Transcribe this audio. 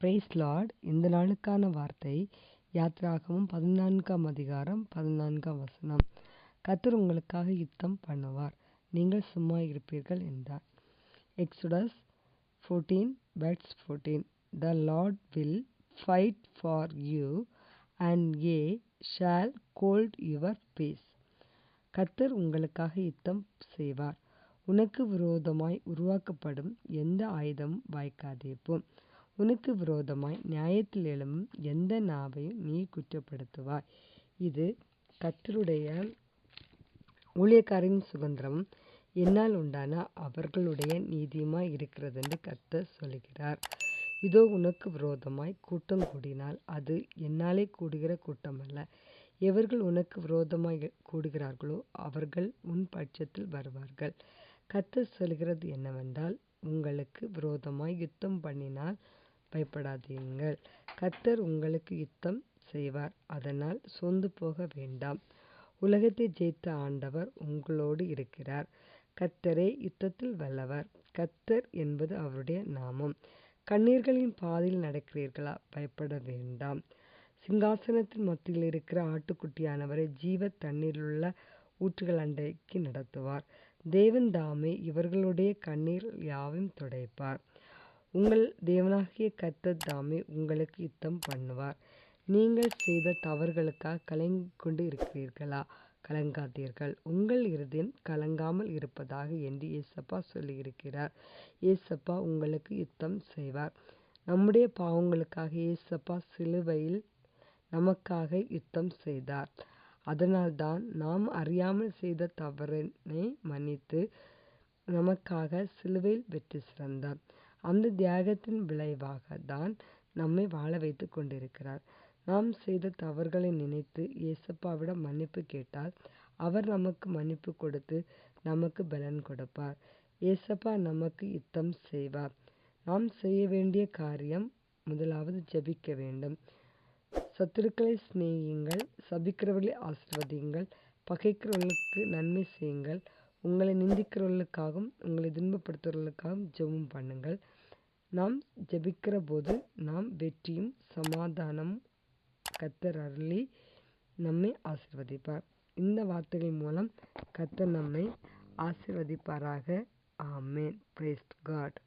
Price Lord இந்த நாளுக்கான வார்த்தை யாத்ராகமும் பதினான்காம் அதிகாரம் பதினான்காம் வசனம். கத்தர் உங்களுக்காக யுத்தம் பண்ணுவார். நீங்கள் சும்மா இருப்பீர்கள் என்றார். Exodus fourteen bats fourteen the Lord will fight for you and ye shall hold your peace கத்தர் உங்களுக்காக யுத்தம் செய்வார். உனக்கு விரோதமாய் உருவாக்கப்படும் எந்த ஆயுதமும் வாய்க்காதேப்போம் உனக்கு விரோதமாய் நியாயத்தில் எழும்பும் எந்த நாவையும் நீ குற்றப்படுத்துவாய். இது கத்தருடைய ஊழியக்காரின் சுதந்திரம். என்னால் உண்டான அவர்களுடைய நீதியுமாய் இருக்கிறது என்று கர்த்தர் சொல்கிறார். இதோ உனக்கு விரோதமாய் கூட்டம் கூடினால் அது என்னாலே கூடுகிற கூட்டம் அல்ல எவர்கள் உனக்கு விரோதமாய் கூடுகிறார்களோ அவர்கள் உன் பட்சத்தில் வருவார்கள். கர்த்தர் சொல்கிறது என்னவென்றால் உங்களுக்கு விரோதமாய் யுத்தம் பண்ணினால் பயப்படாதீங்கள் கர்த்தர் உங்களுக்கு யுத்தம் செய்வார் அதனால் சொந்து போக வேண்டாம். உலகத்தை ஜெயித்த ஆண்டவர் உங்களோடு இருக்கிறார். கர்த்தரே யுத்தத்தில் வல்லவர். கர்த்தர் என்பது அவருடைய நாமம். கண்ணீர்களின் பாதையில் நடக்கிறீர்களா? பயப்பட வேண்டாம். சிங்காசனத்தின் மத்தியில் இருக்கிற ஆட்டுக்குட்டியானவரை ஜீவ தண்ணீரிலுள்ள ஊற்றுகள் அண்டைக்கு நடத்துவார். தேவன் தாமே இவர்களுடைய கண்ணீர் யாவையும் துடைப்பார். உங்கள் தேவனாகிய கர்த்தர் தாமே உங்களுக்கு யுத்தம் பண்ணுவார். நீங்கள் செய்த தவறுகளுக்காக கலங்கி கொண்டு இருக்கிறீர்களா? கலங்காதீர்கள். உங்கள் இருதயம் கலங்காமல் இருப்பதாக என்று ஏசப்பா சொல்லியிருக்கிறார். ஏசப்பா உங்களுக்கு யுத்தம் செய்வார். நம்முடைய பாவங்களுக்காக ஏசப்பா சிலுவையில் நமக்காக யுத்தம் செய்தார். அதனால்தான் நாம் அறியாமல் செய்த தவறினை மன்னித்து நமக்காக சிலுவையில் வெற்றி சிறந்தார். அந்த தியாகத்தின் விளைவாக தான் நம்மை வாழ வைத்து கொண்டிருக்கிறார். நாம் செய்த தவறுகளை நினைத்து இயேசப்பாவிடம் மன்னிப்பு கேட்டால் அவர் நமக்கு மன்னிப்பு கொடுத்து நமக்கு பலன் கொடுப்பார். ஏசப்பா நமக்கு யுத்தம் செய்வார். நாம் செய்ய வேண்டிய காரியம் முதலாவது ஜபிக்க வேண்டும். சத்துருக்களை சிநேகியுங்கள் சபிக்கிறவர்களை ஆசிர்வதியுங்கள் பகைக்கிறவர்களுக்கு நன்மை செய்யுங்கள் உங்களை நிந்திக்கிறவர்களுக்காகவும் உங்களை துன்பப்படுத்துவர்களுக்காகவும் ஜெபம் பண்ணுங்கள். நாம் ஜெபிக்கிற போது நாம் வெற்றியும் சமாதானமும் கத்தர் அருளி நம்மை ஆசிர்வதிப்பார். இந்த வார்த்தைகள் மூலம் கத்தர் நம்மை ஆசிர்வதிப்பாராக. ஆமேன். பிரேஸ்ட் காட்